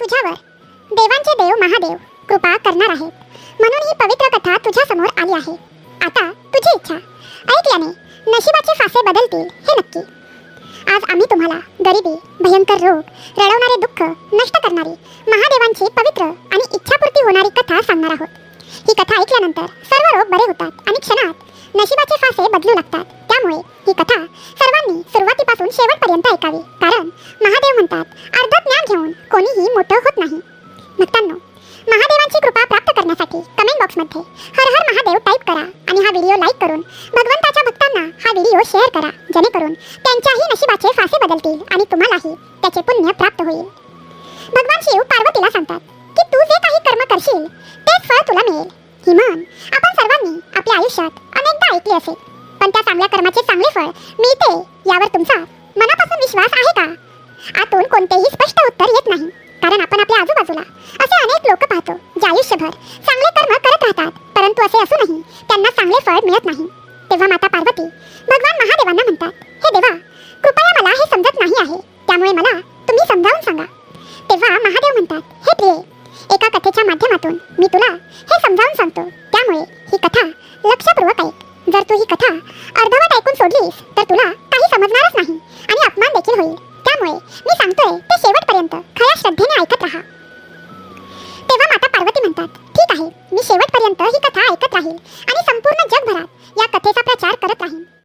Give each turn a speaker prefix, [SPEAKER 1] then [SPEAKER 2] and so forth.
[SPEAKER 1] तुझ्यावर. देवांचे देव महादेव कृपा करणार आहेत. म्हणून ही पवित्र कथा तुझ्या समोर आली आहे. आता तुझी इच्छा. ऐकल्याने नशिबाचे फासे बदलतील हे नक्की. आज आम्ही तुम्हाला गरिबी भयंकर रोग रडवणारे दुःख नष्ट करणारी महादेवांची पवित्र आणि इच्छापूर्ती होणारी कथा सांगणार आहोत. ही कथा ऐकल्यानंतर सर्व रोग बरे होतात आणि क्षणात नशिबाचे फासे बदलू लागतात. त्यामुळे ही कथा सर्वांनी सुरुवातीपासून शेवटपर्यंत ऐकावी कारण महादेव म्हणतात अर्ध ज्ञान घेऊन कोणीही मोठं होत नाही. भक्तांनो महादेवांची कृपा प्राप्त करण्यासाठी कमेंट बॉक्समध्ये हर हर महादेव टाईप करा आणि हा व्हिडिओ लाईक करून भगवंताच्या भक्तांना हा व्हिडिओ शेअर करा जेणेकरून त्यांच्याही नशिबाचे फासे बदलतील आणि तुम्हालाही त्याचे पुण्य प्राप्त होईल. भगवान शिव पार्वतीला सांगतात की तू जे काही कर्म करशील तेच फळ तुला मिळेल. ही म्हण आपण सर्वांनी आपल्या आयुष्यात अनेकदा ऐकली असेल. पण त्या चांगल्या कर्माचे चांगले फळ मिळते यावर तुमचा कोणतेही स्पष्ट उत्तर येत नाही. कारण आपण आपल्या आजूबाजूला असे अनेक लोक पाहतो जे आयुष्यभर चांगले कर्म करत राहतात परंतु असे असूनही त्यांना चांगले फळ मिळत नाही. तेव्हा माता पार्वती भगवान महादेवांना म्हणतात हे देवा कृपया मला हे समजत नाही आहे त्यामुळे मला तुम्ही समजावून सांगा. तेव्हा महादेव म्हणतात हे प्रिय एका कथेच्या माध्यमातून मी तुला हे समजावून सांगतो. त्यामुळे ही कथा लक्षपूर्वक ऐक. जर तू ही कथा अर्धवट ऐकून सोडलीस तर तुला काही समजणारच नाही आणि अपमान देखील होईल. त्यामुळे मी सांगतोय ते शेवटपर्यंत खऱ्या श्रद्धेने ऐकत राहा. तेव्हा माता पार्वती म्हणतात ठीक आहे मी शेवटपर्यंत ही कथा ऐकत राहील आणि संपूर्ण जगभरात या कथेचा प्रचार करत राहील